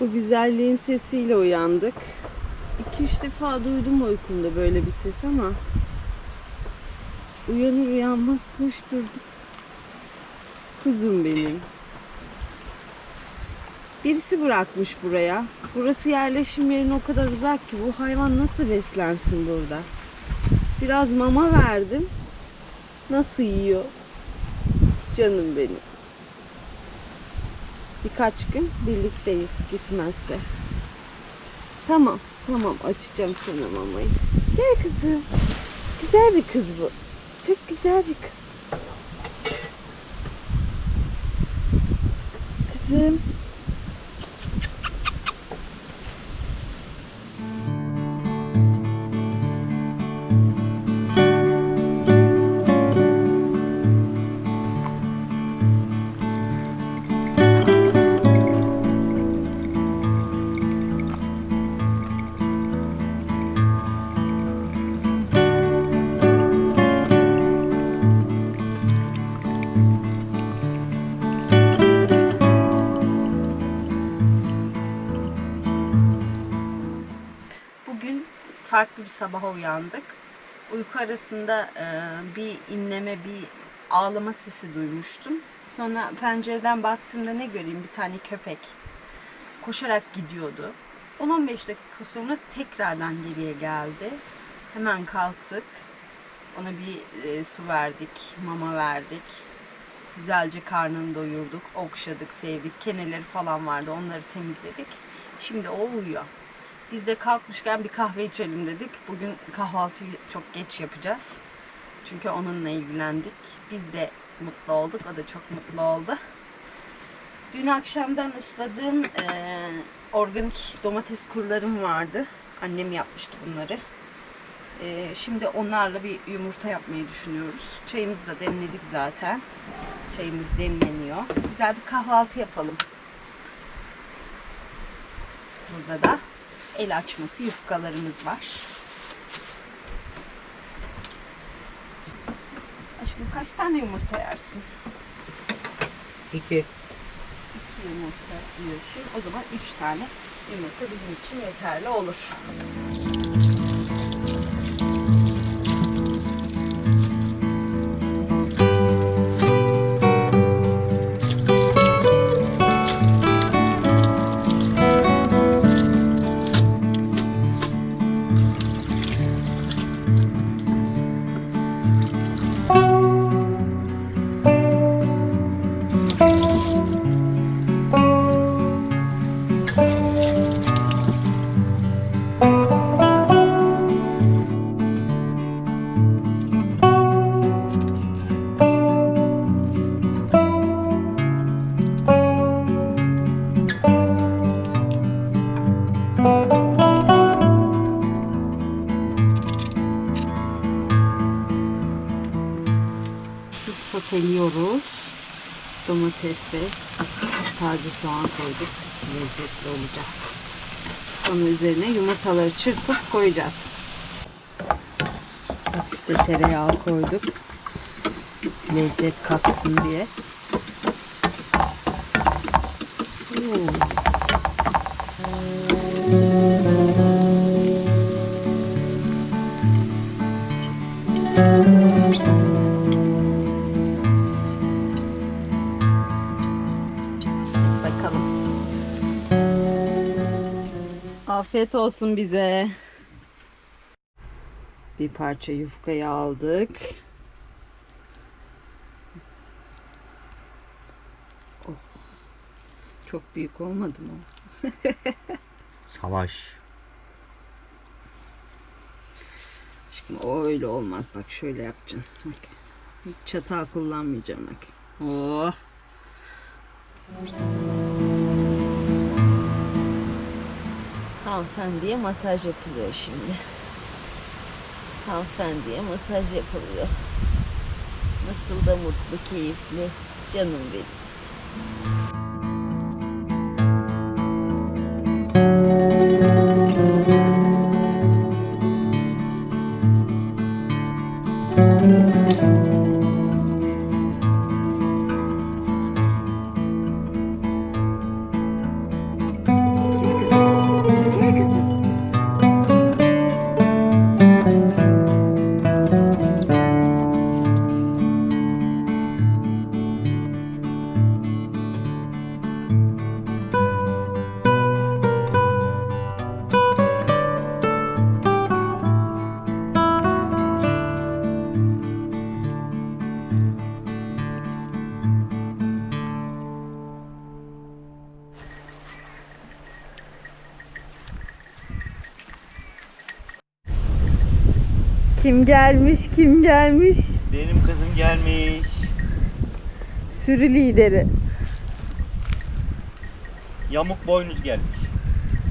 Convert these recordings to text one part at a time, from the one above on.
Bu güzelliğin sesiyle uyandık. 2-3 defa duydum uykumda böyle bir ses ama uyanır uyanmaz koşturdum. Kuzum benim. Birisi bırakmış buraya. Burası yerleşim yerine o kadar uzak ki bu hayvan nasıl beslensin burada? Biraz mama verdim. Nasıl yiyor? Canım benim. Birkaç gün birlikteyiz gitmezse. Tamam, tamam açacağım sana mamayı. Gel kızım. Güzel bir kız bu. Çok güzel bir kız. Kızım. Farklı bir sabaha uyandık. Uyku arasında e, bir inleme, bir ağlama sesi duymuştum. Sonra pencereden baktığımda ne göreyim? Bir tane köpek koşarak gidiyordu. 10-15 dakika sonra tekrardan geriye geldi. Hemen kalktık. Ona bir e, su verdik, mama verdik. Güzelce karnını doyurduk, okşadık, sevdik. Keneleri falan vardı, onları temizledik. Şimdi o uyuyor. Biz de kalkmışken bir kahve içelim dedik. Bugün kahvaltıyı çok geç yapacağız. Çünkü onunla ilgilendik. Biz de mutlu olduk. O da çok mutlu oldu. Dün akşamdan ısladığım eee, organik domates kurlarım vardı. Annem yapmıştı bunları. Eee, şimdi onlarla bir yumurta yapmayı düşünüyoruz. Çayımızı da demledik zaten. Çayımız demleniyor. Güzel bir kahvaltı yapalım. Burada da el açması yufkalarımız var. Aşkım kaç tane yumurta yersin? İki. İki yumurta yiyorsun. O zaman üç tane yumurta bizim için yeterli olur. Bye. Soteliyoruz. Domates ve taze soğan koyduk. Lezzetli olacak. Sonra üzerine yumurtaları çırpıp koyacağız. Hafif de tereyağı koyduk. Lezzet katsın diye. Oo. Afiyet olsun bize. Bir parça yufkayı aldık. Oh. Çok büyük olmadı mı? Savaş. Aşkım o öyle olmaz. Bak şöyle yapacaksın. Bak. Hiç çatal kullanmayacağım bak. Oh. Hanımefendiye masaj yapılıyor şimdi. Hanımefendiye masaj yapılıyor. Nasıl da mutlu, keyifli. Canım benim. Kim gelmiş, kim gelmiş? Benim kızım gelmiş. Sürü lideri. Yamuk boynuz gelmiş.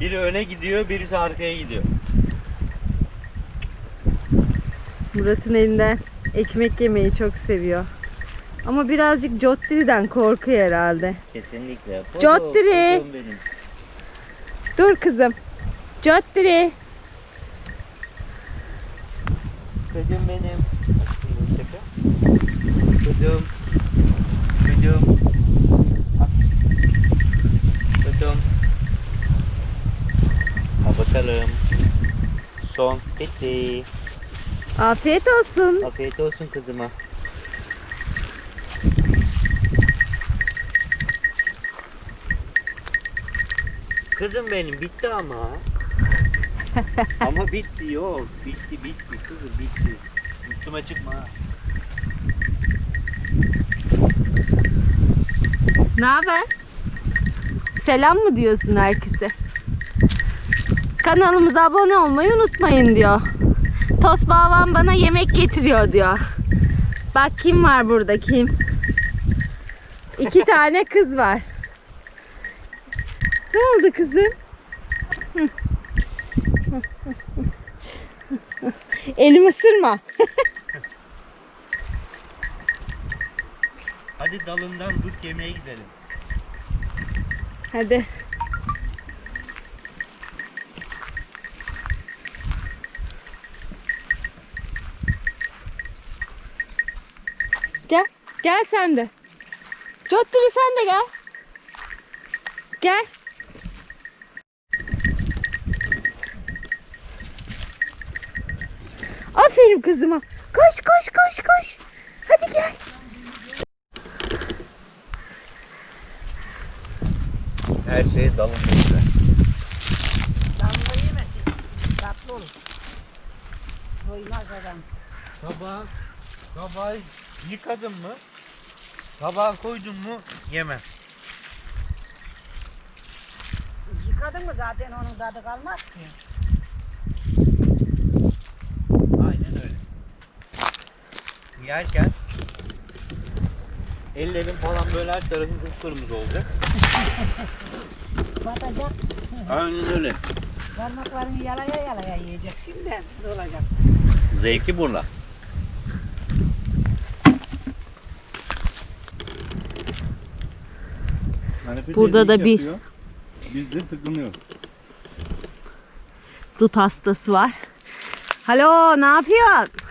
Biri öne gidiyor, birisi arkaya gidiyor. Murat'ın elinden ekmek yemeyi çok seviyor. Ama birazcık Jottiri'den korkuyor herhalde. Kesinlikle. Benim. Dur kızım. Jottiri. Kızım benim. Kızım. Kızım. Kızım. Ha bakalım. Son bitti. Afiyet olsun. Afiyet olsun kızıma. Kızım benim bitti ama. ama bitti yok. Bitti bitti kızım bitti. Üstüme çıkma. ha. Ne haber? Selam mı diyorsun herkese? Kanalımıza abone olmayı unutmayın diyor. Tosbavan bana yemek getiriyor diyor. Bak kim var burada kim? İki tane kız var. Ne oldu kızım? Hı. Elimi ısırma. Hadi dalından dut yemeye gidelim. Hadi. Gel. Gel sen de. Jottiri sen de gel. Gel. Aferin kızıma. Koş koş koş koş. Hadi gel. Her şey dalında güzel. Damla yemesin. Tatlı olur. Doymaz adam. Tabağı, tabağı yıkadın mı? Tabağa koydun mu? Yemem. Yıkadın mı zaten onun tadı kalmaz ki. Aynen öyle. Yerken ellerin falan böyle her tarafın kıpkırmızı olacak. Batacak. Aynen öyle. Parmaklarını yalaya yalaya yiyeceksin de ne olacak? Zevki burada. Burada da bir- Biz de tıkınıyor. Dut hastası var. Alo ne yapıyorsun?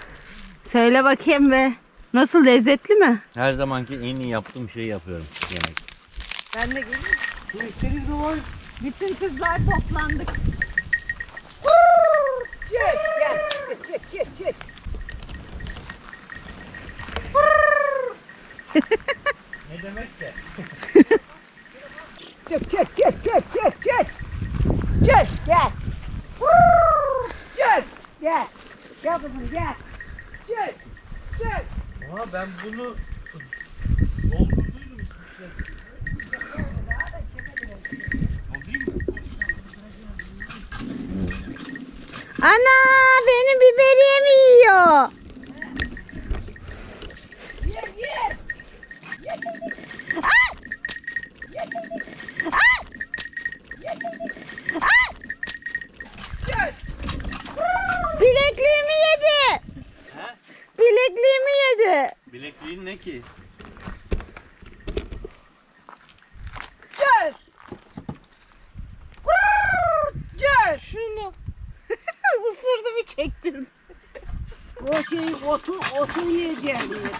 Söyle bakayım be. Nasıl lezzetli mi? Her zamanki en iyi yaptığım şeyi yapıyorum yemek. Ben de geleyim. Bütün kızlar toplandık. Çek gel. Çek çek çek. Ne demekse. Çek çek çek çek çek çek. Çek gel. Çek gel. Gel kızım gel. Çek çek. Ama ben bunu. Ana benim biberiyemi yiyor. Ki? Çek. Çek. Şunu. Isırdı bir çektirdi. O şey otu otu yiyeceğim diye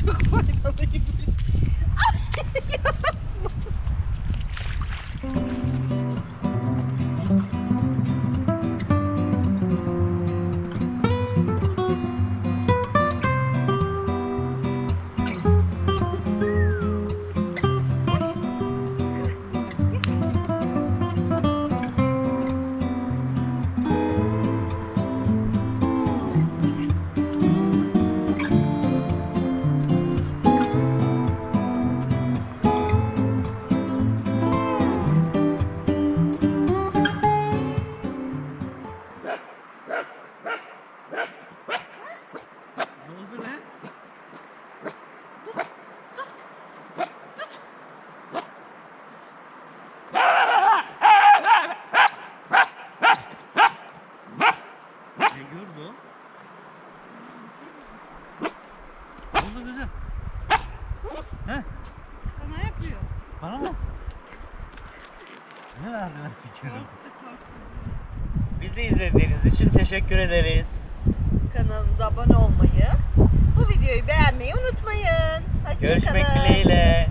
Çok faydalıymış. Ne için teşekkür ederiz. Kanalımıza abone olmayı, bu videoyu beğenmeyi unutmayın. Hoşçakalın. Görüşmek dileğiyle.